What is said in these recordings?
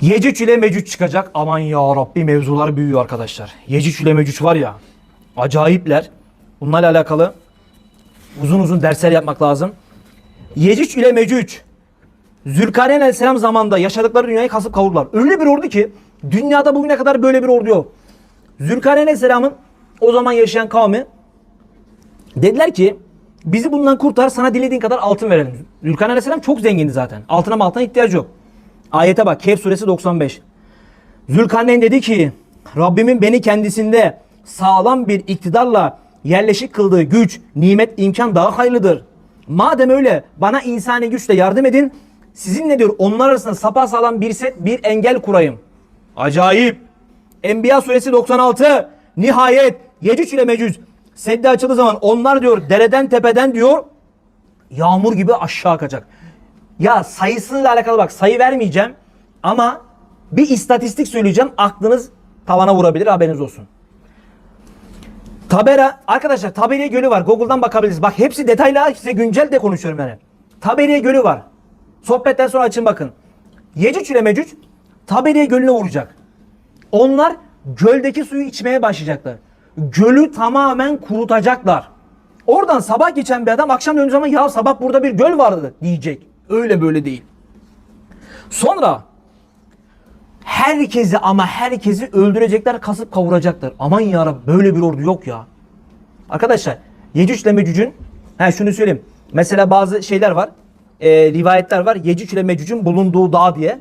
Yecüc ile Mecüc çıkacak. Aman ya Rabbi mevzular büyüyor arkadaşlar. Yecüc ile Mecüc var ya. Acayipler. Bunlarla alakalı uzun uzun dersler yapmak lazım. Yecüc ile Mecüc Zülkarneyn Aleyhisselam zamanında yaşadıkları dünyayı kasıp kavurdular. Öyle bir ordu ki dünyada bugüne kadar böyle bir ordu yok. Zülkarneyn Aleyhisselam'ın o zaman yaşayan kavmi dediler ki bizi bundan kurtar sana dilediğin kadar altın verelim. Zülkarneyn Aleyhisselam çok zengindi zaten. Altına maltına ihtiyacı yok. Ayete bak Kehf suresi 95. Zülkarneyn dedi ki Rabbimin beni kendisinde sağlam bir iktidarla yerleşik kıldığı güç, nimet, imkan daha hayırlıdır. Madem öyle bana insani güçle yardım edin. Sizinle diyor onlar arasında sapasağlam bir set bir engel kurayım. Acayip. Enbiya suresi 96. Nihayet Yecüc ile Mecüc seddi açıldığı zaman onlar diyor dereden tepeden diyor yağmur gibi aşağı akacak. Ya sayısıyla alakalı bak sayı vermeyeceğim ama bir istatistik söyleyeceğim aklınız tavana vurabilir haberiniz olsun. Tabera arkadaşlar Taberiye Gölü var. Google'dan bakabilirsiniz. Bak hepsi detaylı size güncel de konuşuyorum yani. Taberiye Gölü var. Sohbetten sonra açın bakın. Yecüc ile Mecüc Taberiye Gölü'ne vuracak. Onlar göldeki suyu içmeye başlayacaklar. Gölü tamamen kurutacaklar. Oradan sabah geçen bir adam akşam döndüğü zaman ya sabah burada bir göl vardı diyecek. Öyle böyle değil. Sonra herkesi ama herkesi öldürecekler, kasıp kavuracaklar. Aman yarabbim böyle bir ordu yok ya. Arkadaşlar Yecüc ile Mecüc'ün he şunu söyleyeyim. Mesela bazı şeyler var. e, rivayetler var. Yecüc ile Mecüc'ün bulunduğu dağ diye.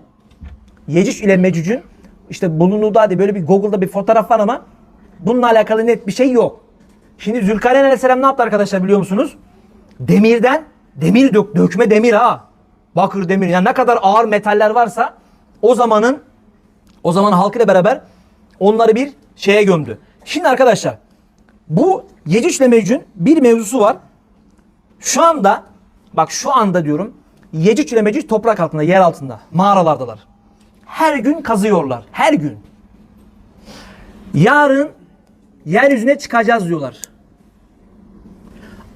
Yecüc ile Mecüc'ün işte bulunduğu dağ diye böyle bir Google'da bir fotoğraf var ama bununla alakalı net bir şey yok. Şimdi Zülkarneyn Aleyhisselam ne yaptı arkadaşlar biliyor musunuz? Demirden demir dök, dökme demir ha. Bakır demir. Yani ne kadar ağır metaller varsa o zamanın o zaman halkıyla beraber onları bir şeye gömdü. Şimdi arkadaşlar bu Yecüc ile Mecüc'ün bir mevzusu var. Şu anda bak şu anda diyorum Yecüc ile Mecüc toprak altında, yer altında, mağaralardalar. Her gün kazıyorlar. Her gün. Yarın yeryüzüne çıkacağız diyorlar.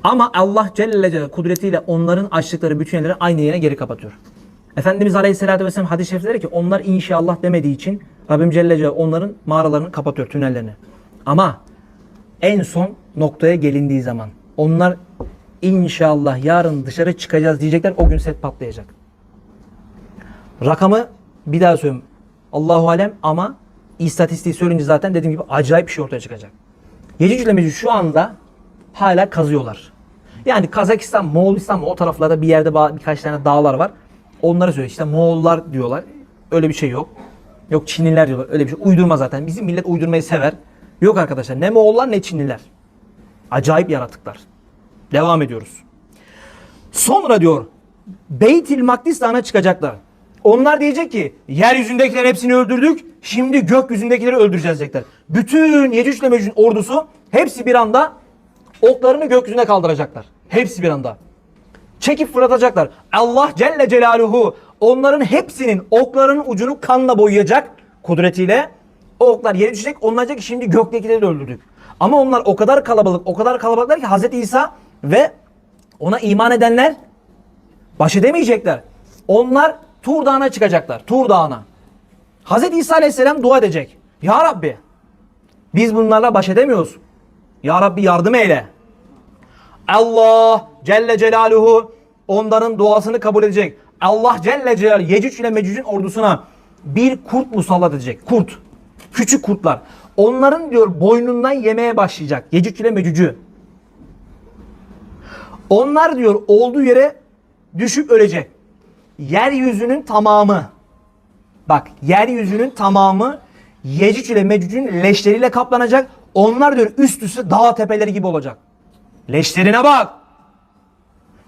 Ama Allah Celle Celle kudretiyle onların açtıkları bütün yerleri aynı yere geri kapatıyor. Efendimiz Aleyhisselatü Vesselam hadis-i şerifte ki onlar inşallah demediği için Rabbim Celle Celle onların mağaralarını kapatıyor, tünellerini. Ama en son noktaya gelindiği zaman onlar inşallah yarın dışarı çıkacağız diyecekler o gün set patlayacak. Rakamı bir daha söyleyeyim. Allahu alem ama istatistiği söyleyince zaten dediğim gibi acayip bir şey ortaya çıkacak. Yecüc ile Mecüc şu anda hala kazıyorlar. Yani Kazakistan, Moğolistan o taraflarda bir yerde birkaç tane dağlar var. Onlara söylüyor. İşte Moğollar diyorlar. Öyle bir şey yok. Yok Çinliler diyorlar. Öyle bir şey. Uydurma zaten. Bizim millet uydurmayı sever. Yok arkadaşlar. Ne Moğollar ne Çinliler. Acayip yaratıklar. Devam ediyoruz. Sonra diyor Beytil Makdis Dağı'na çıkacaklar. Onlar diyecek ki yeryüzündekiler hepsini öldürdük. Şimdi gökyüzündekileri öldüreceğiz diyecekler. Bütün Yecüc ile Mecüc'ün ordusu hepsi bir anda oklarını gökyüzüne kaldıracaklar. Hepsi bir anda. Çekip fırlatacaklar. Allah Celle Celaluhu onların hepsinin oklarının ucunu kanla boyayacak kudretiyle. O oklar yere düşecek. Onlar ki şimdi göktekileri de öldürdük. Ama onlar o kadar kalabalık, o kadar kalabalıklar ki Hazreti İsa ve ona iman edenler baş edemeyecekler. Onlar Tur Dağı'na çıkacaklar. Tur Dağı'na. Hazreti İsa Aleyhisselam dua edecek. Ya Rabbi biz bunlarla baş edemiyoruz. Ya Rabbi yardım eyle. Allah Celle Celaluhu onların duasını kabul edecek. Allah Celle Celaluhu Yecüc ile Mecüc'ün ordusuna bir kurt musallat edecek. Kurt. Küçük kurtlar. Onların diyor boynundan yemeye başlayacak. Yecüc ile Mecüc'ü. Onlar diyor olduğu yere düşüp ölecek. Yeryüzünün tamamı bak yeryüzünün tamamı Yecüc ile Mecüc'ün leşleriyle kaplanacak. Onlar diyor üst üste dağ tepeleri gibi olacak. Leşlerine bak.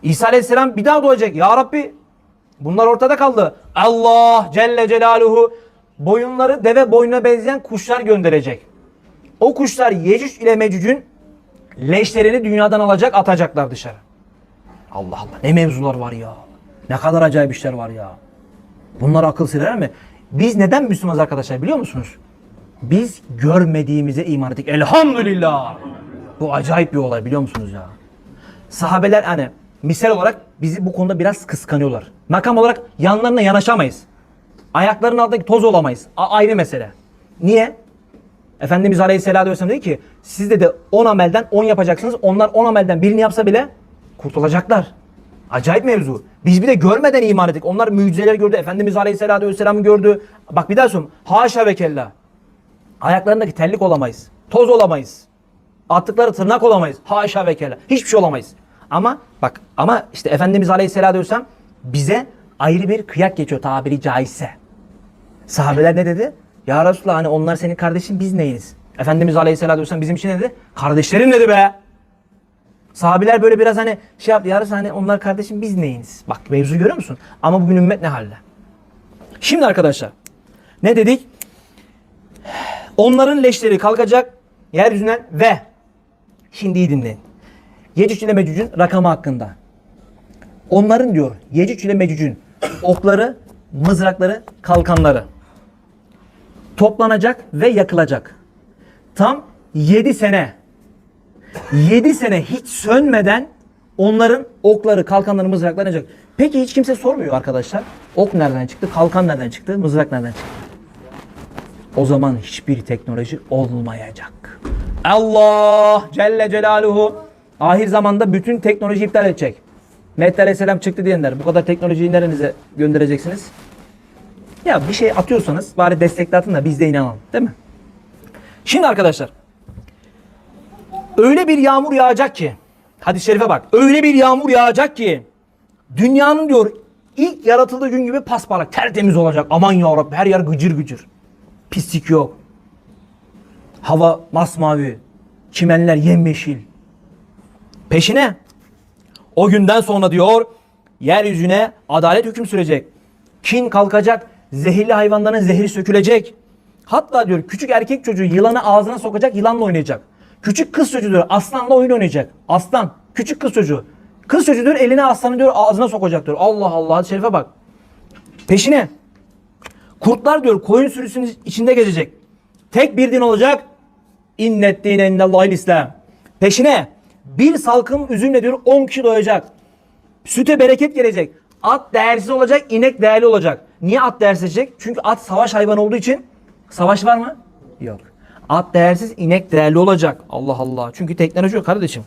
İsa Aleyhisselam bir daha doğacak. Ya Rabbi bunlar ortada kaldı. Allah Celle Celaluhu boyunları deve boynuna benzeyen kuşlar gönderecek. O kuşlar Yecüc ile Mecüc'ün leşlerini dünyadan alacak atacaklar dışarı. Allah Allah ne mevzular var ya. Ne kadar acayip işler var ya. Bunlar akıl siler mi? Biz neden Müslümanız arkadaşlar biliyor musunuz? Biz görmediğimize iman ettik. Elhamdülillah. Bu acayip bir olay biliyor musunuz ya? Sahabeler hani misal olarak bizi bu konuda biraz kıskanıyorlar. Makam olarak yanlarına yanaşamayız. Ayaklarının altındaki toz olamayız. A- ayrı mesele. Niye? Efendimiz Aleyhisselatü Vesselam dedi ki siz de 10 amelden 10 yapacaksınız. Onlar 10 amelden birini yapsa bile kurtulacaklar. Acayip mevzu. Biz bir de görmeden iman ettik. Onlar mucizeler gördü. Efendimiz Aleyhisselatü Vesselam'ı gördü. Bak bir daha söylüyorum. Haşa ve kella. Ayaklarındaki terlik olamayız. Toz olamayız. Attıkları tırnak olamayız. Haşa ve kella. Hiçbir şey olamayız. Ama bak ama işte Efendimiz Aleyhisselatü Vesselam bize ayrı bir kıyak geçiyor tabiri caizse. Sahabeler ne dedi? Ya Resulallah hani onlar senin kardeşin biz neyiz? Efendimiz Aleyhisselatü Vesselam bizim için ne dedi? Kardeşlerim dedi be. Sahabiler böyle biraz hani şey yaptı. Ya Resulallah hani onlar kardeşim biz neyiniz? Bak mevzu görüyor musun? Ama bugün ümmet ne halde? Şimdi arkadaşlar ne dedik? Onların leşleri kalkacak yeryüzünden ve şimdi iyi dinleyin. Yecüc ile Mecüc'ün rakamı hakkında. Onların diyor Yecüc ile Mecüc'ün okları, mızrakları, kalkanları toplanacak ve yakılacak. Tam 7 sene 7 sene hiç sönmeden onların okları, kalkanları, mızrakları yanacak. Peki hiç kimse sormuyor arkadaşlar. Ok nereden çıktı? Kalkan nereden çıktı? Mızrak nereden çıktı? O zaman hiçbir teknoloji olmayacak. Allah Celle Celaluhu ahir zamanda bütün teknoloji iptal edecek. Mehdi Aleyhisselam çıktı diyenler bu kadar teknolojiyi nerenize göndereceksiniz? Ya bir şey atıyorsanız bari destekle atın da biz de inanalım. Değil mi? Şimdi arkadaşlar öyle bir yağmur yağacak ki hadis-i şerife bak. Öyle bir yağmur yağacak ki dünyanın diyor ilk yaratıldığı gün gibi pasparlak tertemiz olacak. Aman ya Rabbi her yer gıcır gıcır. Pislik yok. Hava masmavi. Çimenler yemyeşil. Peşine o günden sonra diyor yeryüzüne adalet hüküm sürecek. Kin kalkacak. Zehirli hayvanların zehri sökülecek. Hatta diyor küçük erkek çocuğu yılanı ağzına sokacak yılanla oynayacak. Küçük kız çocuğu diyor aslanla oyun oynayacak. Aslan. Küçük kız çocuğu. Kız çocuğu diyor eline aslanı diyor ağzına sokacak diyor. Allah Allah şerife bak. Peşine kurtlar diyor koyun sürüsünün içinde gezecek. Tek bir din olacak. İnnet dine indellahil İslam. Peşine bir salkım üzümle diyor 10 kişi doyacak. Süte bereket gelecek. At değersiz olacak, inek değerli olacak. Niye at değersiz olacak? Çünkü at savaş hayvanı olduğu için savaş var mı? Yok. At değersiz, inek değerli olacak. Allah Allah. Çünkü teknoloji yok kardeşim.